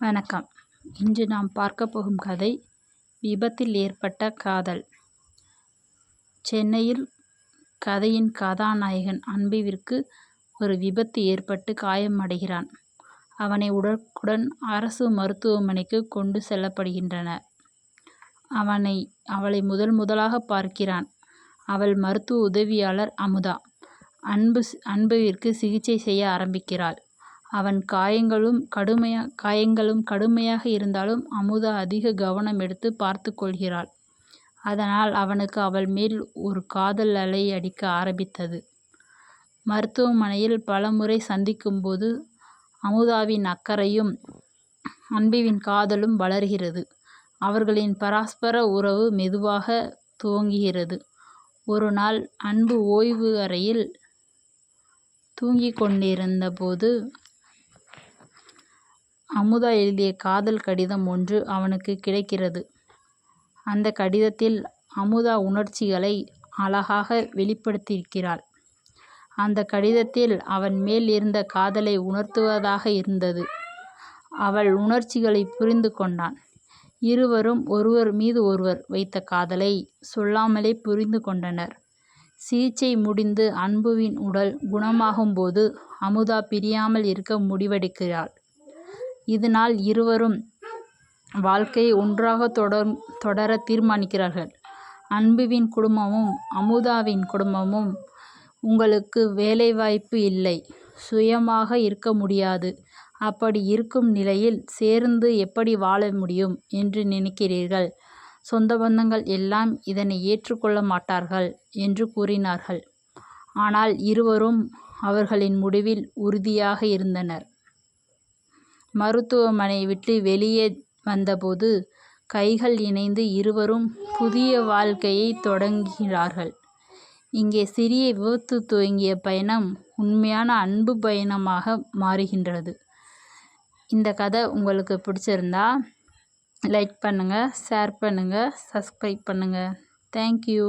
வணக்கம். இன்று நாம் பார்க்க போகும் கதை விபத்தில் ஏற்பட்ட காதல். சென்னையில் கதையின் கதாநாயகன் அன்புவிற்கு ஒரு விபத்து ஏற்பட்டு காயமடைகிறான். அவனை உடனுக்குடன் அரசு மருத்துவமனைக்கு கொண்டு செல்லப்படுகின்றன அவனை அவளை முதல் முதலாக பார்க்கிறான் அவள் மருத்துவ உதவியாளர் அமுதா. அன்பு அன்புவிற்கு சிகிச்சை செய்ய ஆரம்பிக்கிறாள். அவன் காயங்களும் கடுமையா காயங்களும் கடுமையாக இருந்தாலும் அமுதா அதிக கவனம் எடுத்து பார்த்து கொள்கிறாள். அதனால் அவனுக்கு அவள் மேல் ஒரு காதல் அலை அடிக்க ஆரம்பித்தது. மருத்துவமனையில் பலமுறை சந்திக்கும்போது அமுதாவின் அக்கறையும் அன்புவின் காதலும் வளர்கிறது. அவர்களின் பரஸ்பர உறவு மெதுவாக துவங்குகிறது. ஒரு நாள் அன்பு ஓய்வு அறையில் தூங்கிக் கொண்டிருந்தபோது அமுதா எழுதிய காதல் கடிதம் ஒன்று அவனுக்கு கிடைக்கிறது. அந்த கடிதத்தில் அமுதா உணர்ச்சிகளை அழகாக வெளிப்படுத்தியிருக்கிறாள். அந்த கடிதத்தில் அவன் மேல் இருந்த காதலை உணர்த்துவதாக இருந்தது. அவள் உணர்ச்சிகளை புரிந்து கொண்டான். இருவரும் ஒருவர் மீது ஒருவர் வைத்த காதலை சொல்லாமலே புரிந்து கொண்டனர். சிகிச்சை முடிந்து அன்புவின் உடல் குணமாகும்போது அமுதா பிரியாமல் இருக்க முடிவெடுக்கிறாள். இதனால் இருவரும் வாழ்க்கையை ஒன்றாக தொடர் தொடர தீர்மானிக்கிறார்கள். அன்புவின் குடும்பமும் அமுதாவின் குடும்பமும் உங்களுக்கு வேலைவாய்ப்பு இல்லை சுயமாக இருக்க முடியாது அப்படி இருக்கும் நிலையில் சேர்ந்து எப்படி வாழ முடியும் என்று நினைக்கிறீர்கள் சொந்த பந்தங்கள் எல்லாம் இதனை ஏற்றுக்கொள்ள மாட்டார்கள் என்று கூறினார்கள். ஆனால் இருவரும் அவர்களின் முடிவில் உறுதியாக இருந்தனர். மருத்துவமனை விட்டு வெளியே வந்தபோது கைகள் இணைந்து இருவரும் புதிய வாழ்க்கையை தொடங்குகிறார்கள். இங்கே சிறிய விபத்து துவங்கிய பயணம் உண்மையான அன்பு பயணமாக மாறுகின்றது. இந்த கதை உங்களுக்கு பிடிச்சிருந்தா லைக் பண்ணுங்கள் ஷேர் பண்ணுங்கள் சப்ஸ்கிரைப் பண்ணுங்கள் தேங்க்யூ